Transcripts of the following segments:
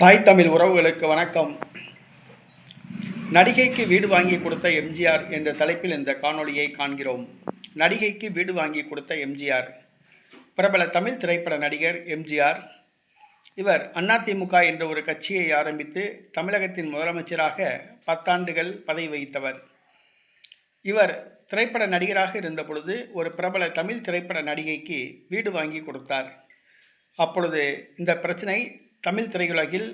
தாய் தமிழ் உறவுகளுக்கு வணக்கம். நடிகைக்கு வீடு வாங்கி கொடுத்த எம்ஜிஆர் என்ற தலைப்பில் இந்த காணொளியை காண்கிறோம். நடிகைக்கு வீடு வாங்கி கொடுத்த எம்ஜிஆர். பிரபல தமிழ் திரைப்பட நடிகர் எம்ஜிஆர். இவர் அதிமுக என்ற ஒரு கட்சியை ஆரம்பித்து தமிழகத்தின் முதலமைச்சராக பத்தாண்டுகள் பதவி வகித்தவர். இவர் திரைப்பட நடிகராக இருந்தபொழுது ஒரு பிரபல தமிழ் திரைப்பட நடிகைக்கு வீடு வாங்கி கொடுத்தார். அப்பொழுது இந்த பிரச்சனை தமிழ் திரையுலகில்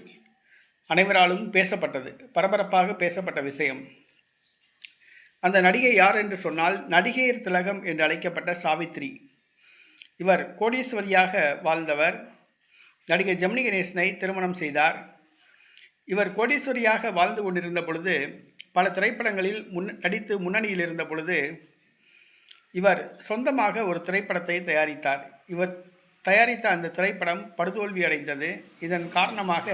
அனைவராலும் பேசப்பட்டது பரபரப்பாக பேசப்பட்ட விஷயம். அந்த நடிகை யார் என்று சொன்னால் நடிகையர் திலகம் என்று அழைக்கப்பட்ட சாவித்ரி. இவர் கோடீஸ்வரியாக வாழ்ந்தவர். நடிகை ஜெமினி கணேசனை திருமணம் செய்தார். இவர் கோடீஸ்வரியாக வாழ்ந்து கொண்டிருந்த பொழுது பல திரைப்படங்களில் முன் நடித்து முன்னணியில் இருந்த பொழுது இவர் சொந்தமாக ஒரு திரைப்படத்தை தயாரித்தார். இவர் தயாரித்த அந்த திரைப்படம் படுதோல்வி அடைந்தது இதன் காரணமாக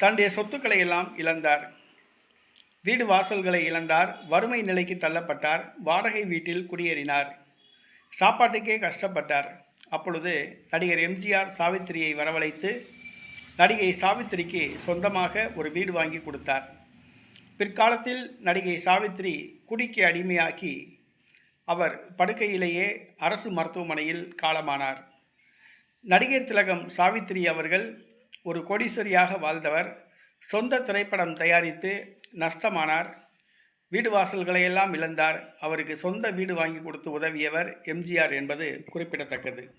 தன்னுடைய சொத்துக்களை எல்லாம் இழந்தார். வீடு வாசல்களை இழந்தார். வறுமை நிலைக்கு தள்ளப்பட்டார். வாடகை வீட்டில் குடியேறினார். சாப்பாட்டுக்கே கஷ்டப்பட்டார். அப்பொழுது நடிகர் எம்ஜிஆர் சாவித்திரியை வரவழைத்து நடிகை சாவித்திரிக்கு சொந்தமாக ஒரு வீடு வாங்கி கொடுத்தார். பிற்காலத்தில் நடிகை சாவித்திரி குடிக்கு அடிமையாக்கி அவர் படுக்கையிலேயே அரசு மருத்துவமனையில் காலமானார். நடிகர் திலகம் சாவித்திரி அவர்கள் ஒரு கோடீஸ்வரியாக வாழ்ந்தவர். சொந்த திரைப்படம் தயாரித்து நஷ்டமானார். வீடு வாசல்களையெல்லாம் இழந்தார். அவருக்கு சொந்த வீடு வாங்கி கொடுத்து உதவியவர் எம்ஜிஆர் என்பது குறிப்பிடத்தக்கது.